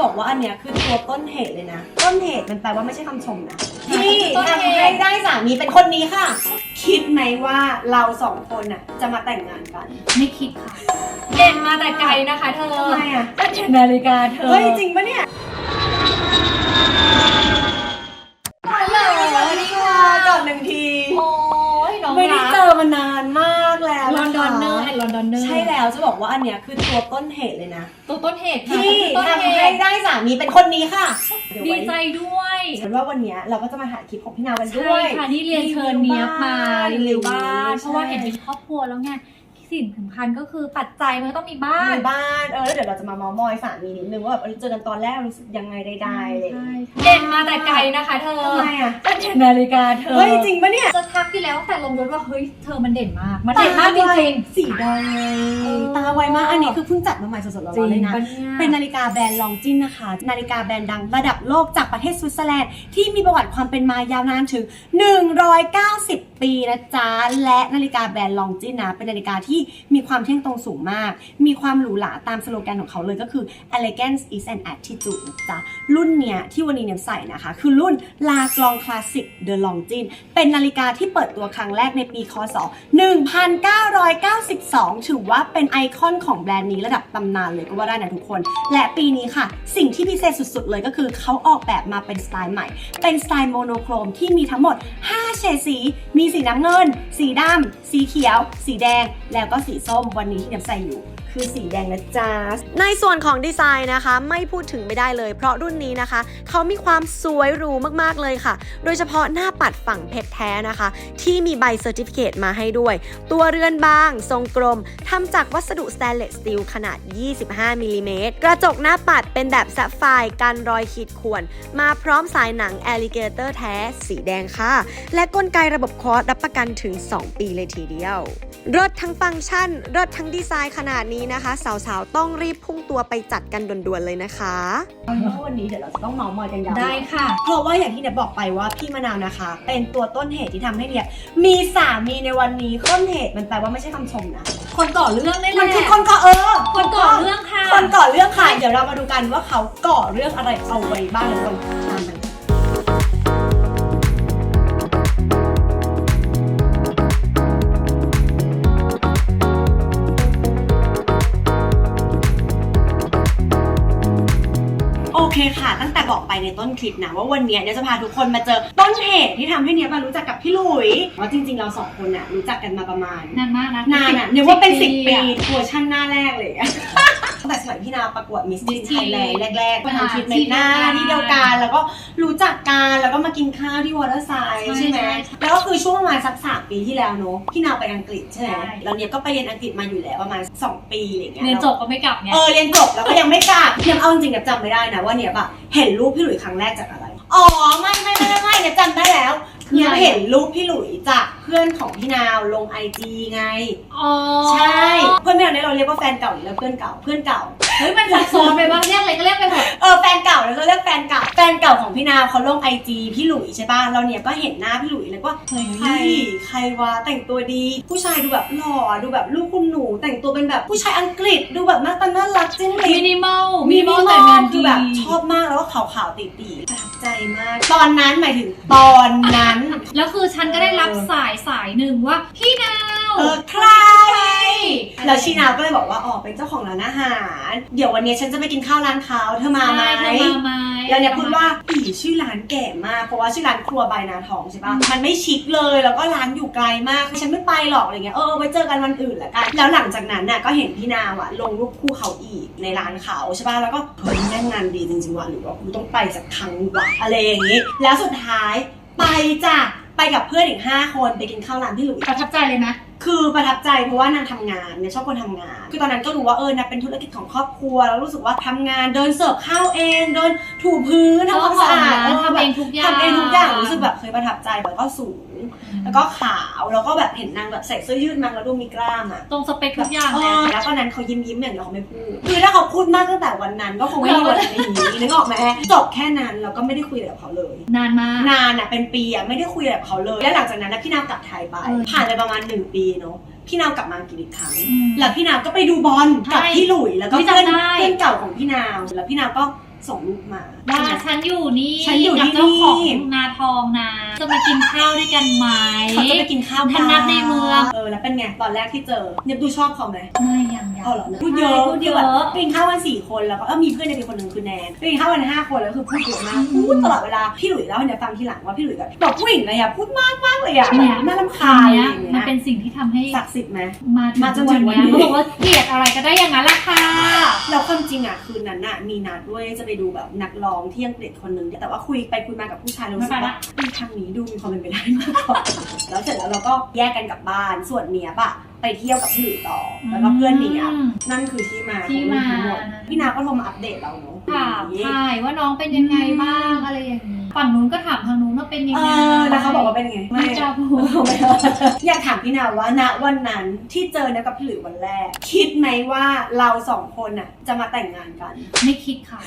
บอกว่าอันเนี้ยคือตัวต้นเหตุเลยนะ ต้นเหตุมันแปลว่าไม่ใช่คำชมนะที่ต้นเหตุทำให้ได้สามีเป็นคนนี้ค่ะ คิดไหมว่าเราสองคนน่ะจะมาแต่งงานกันไม่คิดค่ะ เด่นมาแต่ไกลนะคะเธอทำไมอะตั้งแต่นาฬิกาเธอ เฮ้ยจริงปะเนี่ย ฮัลโหล สวัสดีค่ะก่อนหนึ่งที โอ้ยน้อง ไม่ได้ รัก เจอมานานมากแล้ว ลอนดอนเนอร์ะ แอนลอนดอนเนอร์ ใช่แล้วจะบ อกว่าอันเนี้ยคือตัวต้นเหตุเลยนะ ตัวต้นเหตุค่ะที่ต้นทำเหให้ตุได้สามีเป็นคนนี้ค่ะเยวดีไว้ใจด้วยฉันว่าวันเนี้ยเราก็จะมาหาคลิปของพี่นาวกันด้ใช่วย ค่ะนี่เรียนเชิญเนียบมารีวิวบ้านใช่เพราะว่าเห็นเป็นครอบครัวแล้วไง สิ่งสำคัญก็คือปัจจัยมันก็ต้องมีบ้าน มีบ้านเออแล้วเดี๋ยวเราจะมาเมามอยสามีนิดนึงว่าแบบเออเจอกันตอนแรกรู้สึกยังไงใดๆอะไรอย่างใช่เลยเด่นมาแต่ไกลนะคะเธอทำไมอะตั้งแต่นาฬิกาเธอเฮ้ยจริงปะเนี่ยจะทักอยู่แล้วตั้งแต่ลงรถว่าเฮ้ยเธอมันเด่นมาก มันเด่นมากจริง สีแดงไงเออ ตาไวมากอันนี้คือเพิ่งจัดมาใหม่สดๆร้ๆจริอนงๆเลยนะ ปะเนี่ย เป็นนาฬิกาแบรนด์ลองจินนะคะ นาฬิกาแบรนด์ดังระดับโลกจากประเทศสวิตเซอร์แลนด์ที่มีประวัติความเป็นมายาวนานถึง 190 ปีนะจ๊ะ และนาฬิกาแบรนด์ลองจินนะ เป็นนาฬิกาที่มีความเที่ยงตรงสูงมาก มีความหรูหราตามสโลแกนของเขาเลยก็คือ elegance is an attitude นะจ๊ะ รุ่นเนี้ยที่วันนี้เนี่ยใส่นะคะ คือรุ่น La g l o n Classic The Longines เป็นนาฬิกาที่เปิดตัวครั้งแรกในปีคศ 1992 ถือว่าเป็นไอคอนของแบรนด์นี้ระดับตำนานเลยก็ว่าได้นะทุกคน และปีนี้ค่ะ สิ่งที่พิเศษสุดๆ เลยก็คือเขาออกแบบมาเป็นสไตล์ใหม่ เป็นสไตล์โมโนโครมที่มีทั้งหมด 5 เฉดสี มีสีน้ำเงิน สีดำสีเขียว สีแดง แล้วก็สีส้มวันนี้ที่เนยใส่อยู่ คือสีแดงนะจ๊ะในส่วนของดีไซน์นะคะ ไม่พูดถึงไม่ได้เลย เพราะรุ่นนี้นะคะ เขามีความสวยหรูมากๆเลยค่ะ โดยเฉพาะหน้าปัดฝั่งเพชรแท้นะคะ ที่มีใบเซอร์ติฟิเคตมาให้ด้วย ตัวเรือนบาง ทรงกลมทำจากวัสดุสแตนเลสสตีลขนาด 25มิลลิเมตรกระจกหน้าปัดเป็นแบบแซฟไฟร์กันรอยขีดข่วน มาพร้อมสายหนังแอลิเกเตอร์แท้ สีแดงค่ะ และกลไกระบบคอร์สรับประกันถึง 2 ปีเลยทีเดียวรถทั้งฟังก์ชันรถทั้งดีไซน์ขนาดนี้นะคะ สาวๆ ต้องรีบพุ่งตัวไปจัดกันด่วนๆเลยนะคะวันนี้เดี๋ยวเราจะต้องเมาส์มอยกันยาวได้ค่ะ เพราะว่าอย่างที่เนี่ยบอกไปว่าพี่มะนาวนะคะ เป็นตัวต้นเหตุที่ทำให้เนี่ยมีสามีในวันนี้ต้นเหตุมันแปลว่าไม่ใช่คำชมนะคนก่อเรื่องได้แหมันละคือคนก่อเออคนก่อเรื่องค่ะคนก่อเรื่องค่ะเดี๋ยวเรามาดูกันว่าเขาก่อเรื่องอะไรเอาไว้บ้างในคนตามมัน คลิปนะว่าวันเนี้ยเนี่ยจะพาทุกคนมาเจอต้นเหตุที่ทำให้เนี่ยมารู้จักกับพี่หลุยว่าจริง ๆ เราสองคนน่ะรู้จักกันมาประมาณนานมากนะนานอะเนี่ยว่าเป็นสิบปีอะเวอร์ชั่นหน้าแรกเลยอะ ตั้งแต่สมัยพี่นาประกวดมิส Miss ทีนไทยแลนด์แรกๆมาทำทรีทเมนที่ต์หน้าเดียวกันที่เดียวกันแล้วก็รู้จักกันแล้วก็มากินข้าวที่วอเตอร์ไซด์ใช่ใช่ไหมใช่แล้วก็คือช่วงประมาณสักสามปีที่แล้วเนอะพี่นาไปอังกฤษใช่ไหมใช่ แล้วเนี่ยก็ไปเรียนอังกฤษมาอยู่แล้วประมาณสองปีอะไรอย่างเงี้ย เรียนจบก็ไม่กลับไง เออเรียนจบแล้วก็ยังไม่กลับยังเอาจริงๆเนี่ยจำไม่ได้นะว่าเนี่ยแบบเห็นรูปพี่หลุยครั้งแรกจากอะไร อ๋อไม่ไม่ไม่ไม่ไม่เนี่ยจำได้แล้วคือ เนี่ยอะไรเห็นรูปพี่หลุยจากเพื่อนของพี่นาวลงไอจีไง อ๋อใช่ เพื่อนพี่นาวเนี่ยเราเรียกว่าแฟนเก่าหรือเพื่อนเก่า เพื่อนเก่า เฮ้ยมันซับซ้อนไปบ้างเรียกอะไรก็เรียกไปหมดเออแฟนเก่าแล้วก็เรียกแฟนเก่า แฟนเก่าของพี่นาวเขาลงไอจีพี่หลุยใช่ป่ะ เราเนี่ยก็เห็นหน้าพี่หลุยแล้วก็เฮ้ยใครใครวะแต่งตัวดี ผู้ชายดูแบบหล่อดูแบบลูกคุณหนู แต่งตัวเป็นแบบผู้ชายอังกฤษดูแบบหน้าตาน่ารักจิ้งหรีมิดนิมอลมินิมอลแต่งงานคืดีอแบบชอบมากแล้วก็ขาวๆตีๆประทับ ใจมาก ตอนนั้นหมายถึงตอนนั้น แล้วคือฉันก็ได้รับสายสายหนึ่งว่า พี่นาว เออใคร แล้วชีนาวก็เลยบอกว่าอ๋อเป็นเจ้าของร้านอาหาร เดี๋ยววันนี้ฉันจะไปกินข้าวร้านเขาเธอมาไหมใช่เธอมาไหมแล้วเนี่ยพูดว่าอีชื่อร้านแก่มากเพราะว่าชื่อร้านครัวใบนาทองใช่ปะมันไม่ชิคเลยแล้วก็ร้านอยู่ไกลมากฉันไม่ไปหรอกอะไรเงี้ยเออไว้เจอกันวันอื่นละกันแล้วหลังจากนั้นน่ะก็เห็นพี่นาวอะลงรูปคู่เขาอีกในร้านเขาใช่ปะแล้วก็เฮ้ยแม่งงานดีจริงๆว่ะหรือว่ากูต้องไปสักครั้งว่ะอะไรอย่างงี้ แล้วสุดท้ายไปจ้ะไปกับเพื่อนอีกห้าคนไปกินข้าวร้านพี่หลุยประทับใจเลยไหม คือประทับใจเพราะว่านางทำงานเนี่ยชอบคนทำงาน คือตอนนั้นก็รู้ว่าเออนางเป็นธุรกิจของครอบครัวแล้วรู้สึกว่าทำงานเดินเสิร์ฟข้าวเองเดินถูพื้นทำความสะอาดเจ้าของร้านทำเองทุกอย่างทำเองทุกอย่างรู้สึกแบบเคยประทับใจแล้วก็สูง แล้วก็ขาวแล้วก็แบบเห็นนางแบบใส่เสื้อยืดมาแล้วดูมีกล้ามอะตรงสเปคทุกอย่างเอเลยอแล้วตอนนั้นเขายิ้มยิ้มๆอย่างเดียวเขาไม่พูดคือถ้าเขาพูดมากตั้งแต่วันนั้นก็คงไม่มีวันนี้นึกออกไหมจบแค่นั้นแล้วก็ไม่ได้คุยอะไรกับเขาเลย นานมาก นานอะเป็นปีอะไม่ได้คุยอะไรกับเขาเลย แล้วหลังจากนั้นนะพี่นาวกลับไทยไป เออผ่านไปประมาณหนึ่งปีเนาะพี่นาวกลับมาอังกฤษอีกครั้ง อืมแล้วพี่นาวก็ไปดูบอลกับใช่พี่หลุยแล้วก็พี่เพื่อนจำได้ เพื่อนเก่าของพี่นาว แล้วพี่นาวก็ส่งรูปมาว่าฉันอยู่นี่ฉันอยู่กับที่เจ้าของนี่นาทองนะ จะมากินข้าวด้วยกันไหม เขาจะไปกินข้าวท่านนัดในเมือง เออแล้วเป็นไงตอนแรกที่เจอเนี่ยดูชอบเขาไหมไม่ยังยังเอาเหรอพูดเยอะพูดเยคือแบบอะไปกินข้าววันสี่คนแล้วก็เออมีเพื่อนในเป็นคนหนึ่งคือแนนไปกินข้าววันห้าคนแล้วคือพูดเยอะมากพูดตลอดเวลาพี่หลุยเล่าให้เนี่ยฟังทีหลังว่าพี่หลุยแบบบอกผู้หญิงเลยอะพูดมากมากเลยอะเนี่ยน่ารำคาญเนี้อยย่างเงี้มันยเป็นสิ่งที่ทำให้ศักดิ์สิทธิ์ไหม มาถึงมาจนวัถึนงวันเนี้ยนี้ เขาบอกว่าเกลียดอะไรก็ได้อย่างนั้นแหละค่ะ แล้วความจริงอะคืนนั้นอะมีนัดด้วยจะไปดูแบบนักร้องที่อังกฤษคนหนึ่งแต่ว่าคุยไปคุยมากับผู้ชายเรารู้สึกว่าเฮ้ยทางนี้ดูมีความเป็นไปได้มากกว่าแล้วเสร็จแล้วเราก็แยกกันกลับบ้านส่วนเนี้ยบอะไปเที่ยวกับพี่หลุยต่อ แล้วก็เพื่อนเนี้ยบอืมนั่นคือที่มาที่มาของเรื่องทั้งหดพี่นาก็โทรมาอัปเดตเราเนาะถามอย่างงี้ใช่ว่าน้องเป็นยังไงบ้างอะไรอย่างนี้ ฝั่งนู้นก็ถามทางนู้นว่าเป็นยังเอไงอแล้วเขาบอกว่าเป็นยังไง ไม่กล้าพูดอยากถามพี่นาว่าณวันนั้นที่เจอเนยกับพี่หลุยวันแรก คิดไหมว่าเราสองคนน่ะจะมาแต่งงานกัน ไม่คิดค่ะ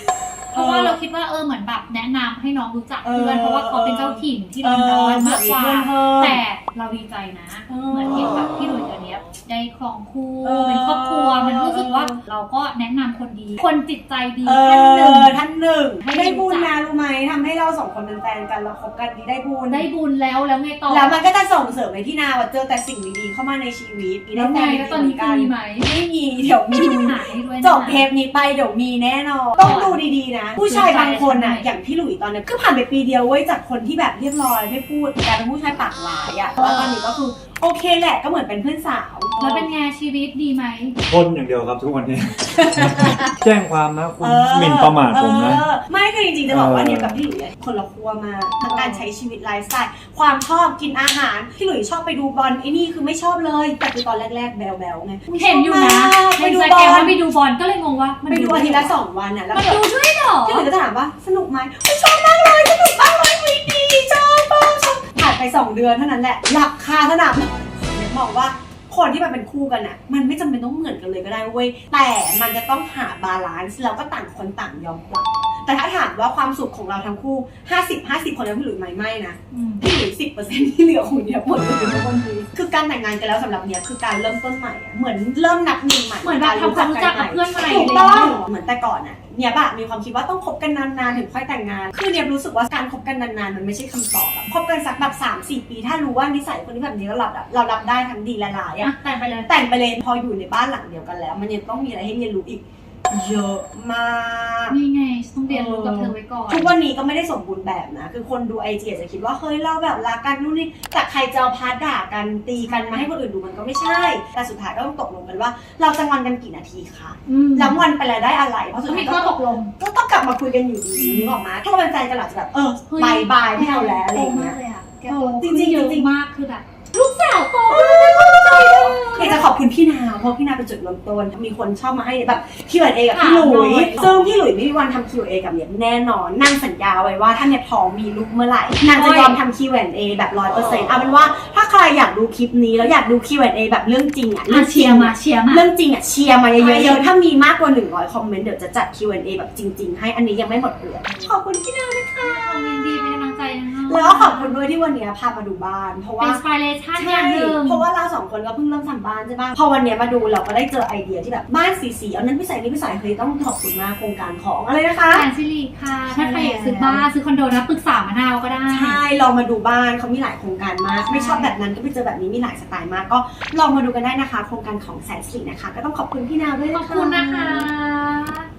เพราะว่าเราคิดว่าเออเหมือนแบบแนะนำให้น้องรู้จักเพื่อนเออเพราะว่าเขาเป็นเจ้าถิ่นที่ลอนดอนมากกว่าเออเออแต่เราดีใจนะเออเหมือนเห็นแบบพี่หลุยส์ตัวเนี้ยได้ครองคู่เออ เป็นครอบครัวมันรู้สึกว่าเราก็แนะนำคนดี คนจิตใจดีเอท่านหนึ่งอท่านหนึ่งให้ได้บุญรู้จันะกรู้ไหมทำให้เราสองคนเป็นแฟนกันเราคบกันดีได้บุญได้บุญแล้วแล้วไงต่อแล้วมันก็จะส่งเสริมให้พี่นาว่าเจอแต่สิ่งดีๆเข้ามาในชีวิตแล้วไงด้แล้วฟตอนนี้คือมีไหมไม่มีเดี๋ยวมีหายด้วยนะจบเทปนี้ไปเดี๋ยวมีแน่นอนต้องดูดีๆนะ ผู้ชายบางคนอะอย่างพี่หลุยตอนเนี้ยคือผ่านไปปีเดียวเว้ยจากคนที่แบบเรียบร้อยไม่พูดกลายเป็นผู้ชายปากหลายอะแล้วตอนนี้ก็คือ โอเคแหละก็เหมือนเป็นเพื่อนสาว แล้วเป็นไงชีวิตดีไหมคนอย่างเดียวครับทุกวันนี้ แจ้งความนะคุณเออหมิ่นประมาทผมนะ เออไม่คือจริงๆจะบอกว่าเออ เนี่ยกับพี่หลุยอะคนละครัวมากทั้งการใช้ชีวิตไลฟ์สไตล์ความชอบกินอาหารพี่หลุยชอบไปดูบอลไอ้นี่คือไม่ชอบเลยแต่คือตอนแรกๆแบลๆไงเห็นอยู่นะชบมากในไปดูสบแกอมลว่าไปดูบอลก็เลยงงว่ามันไปดูอาทิตย์ละสองวันอะแล้วมันแบบดูด้วยเหรอ พี่หลุยก็จะถามว่าสนุกไหม ไปสองเดือนเท่านั้นแหละหลับคาสนามเนี่ยมองว่าคนที่มันเป็นคู่กันอะมันไม่จำเป็นต้องเหมือนกันเลยก็ได้เว้ยแต่มันจะต้องหาบาลานซ์แล้วก็ต่างคนต่างยอมปรับแต่ถ้าถามว่าความสุขของเราทั้งคู่ 50 50 คนแล้วพี่หลุยไม่ไม่นะอืม พี่หลุยสิบเปอร์เซ็นต์ที่เหลือของเนี้ยหมดเลยในวันนี้คือ การแต่งงานกันแล้วสำหรับเนี้ยคือการเริ่มต้นใหม่อะเหมือนเริ่มนับหนึ่งใหม่เหมือนแบบทำความรู้จักกับเพื่อนใหม่ถูกต้องเหมือนแต่ก่อนอะเนี่ยบะมีความคิดว่าต้องคบกันนานๆถึงค่อยแต่งงาน คือเนี่ยรู้สึกว่าการคบกันนานๆมันไม่ใช่คำตอบอะคบกันสักแบบสามสี่ปี ถ้ารู้ว่านิสัยคนที่แบบนี้เรารับอะเรารับได้ทั้งดีและร้ายอะอะแต่งไปเลยแต่งไปเลยพออยู่ในบ้านหลังเดียวกันแล้ว มันยังต้องมีอะไรให้เรียนรู้อีก เยอะมาก นี่ไงต้องเรียนรู้กับเธอไว้ก่อน ทุกวันนี้ก็ไม่ได้สมบูรณ์แบบนะ คือคนดูไอจีอาจจะคิดว่าเฮ้ยเราแบบรักกันนู่นนี่ แต่ใครจะเอาพาร์ทด่ากันตีกันมาให้คนอื่นดูมันก็ไม่ใช่ แต่สุดท้ายก็ต้องตกลงกันว่า เราจะงอนกันกี่นาทีคะอืมแล้วงอนไปแล้วได้อะไร เพราะสุดต้องท้ามียข้อก็ตกลง ก็ต้องกลับมาคุยกันอยู่ดีนึกออกมาถ้าเราเป็นแฟนกันเราจะแบบเออเฮ้ย บายบายไม่เอาแล้วอะไรอย่างเงี้ยเลยอะแกเอโตอจริขึ้งๆนเยอะจริงๆมากคือแบบลูกสาวโต อยากจะขอบคุณพี่นาวเพราะพี่นาวเป็นจุดเริ่มต้น มีคนชอบมาให้แบบ Q&A กับพี่ถามหลุหน่ยอยซึ่งพี่หลุยไม่มีวันทำ Q&A กับเนี่ยแน่นอนนั่งสัญญาไว้ว่าถ้าเนี่ยท้องมีลูกเมื่อไหร่นางจะยอมทำ Q&A แบบร้อยเปอร์เซ็นต์เอาเป็นว่าถ้าใครอยากดูคลิปนี้แล้วอยากดู Q&A แบบเรื่องจริงอะอะเชียร์มาเชียร์มา เรื่องจริงอะเชียร์มาเยไปอะๆถ้ามีมากกว่า 100 คอมเมนต์เดี๋ยวจะจัด Q&A แบบจริง ๆ ให้อันนี้ยังไม่หมดเปลือกขอบคุณพี่นาวนะคะ ยินดี แล้วก็ขอบคุณด้วยที่วันเนี้ยพามาดูบ้าน เพราะเป็ว่านสไปเรชั่นอใช่ย่างหนึ่ง เพราะว่าเราสองคนก็เพิ่งเริ่มทำบ้านใช่ปะพอวันเนี้ยมาดูเราก็ได้เจอไอเดียที่แบบบ้านสีๆเอานั้นพี่ใส่นี่พี่ใส่เฮ้ยต้องขอบคุณมากโครงการของอะไรนะคะแอนซิลีค่ะถ้าใครอยากซื้อบ้านซื้อคอนโดนะปรึกษามะนาวก็ได้ ใช่ลองมาดูบ้านเขามีหลายโครงการมาก ไม่ชอบแบบนั้นก็ไปเจอแบบนี้มีหลายสไตล์มาก ก็ลองมาดูกันได้นะคะ โครงการของแสนสิรินะคะ ก็ต้องขอบคุณพี่นาวด้วยขนะอบคะคุณนะคะ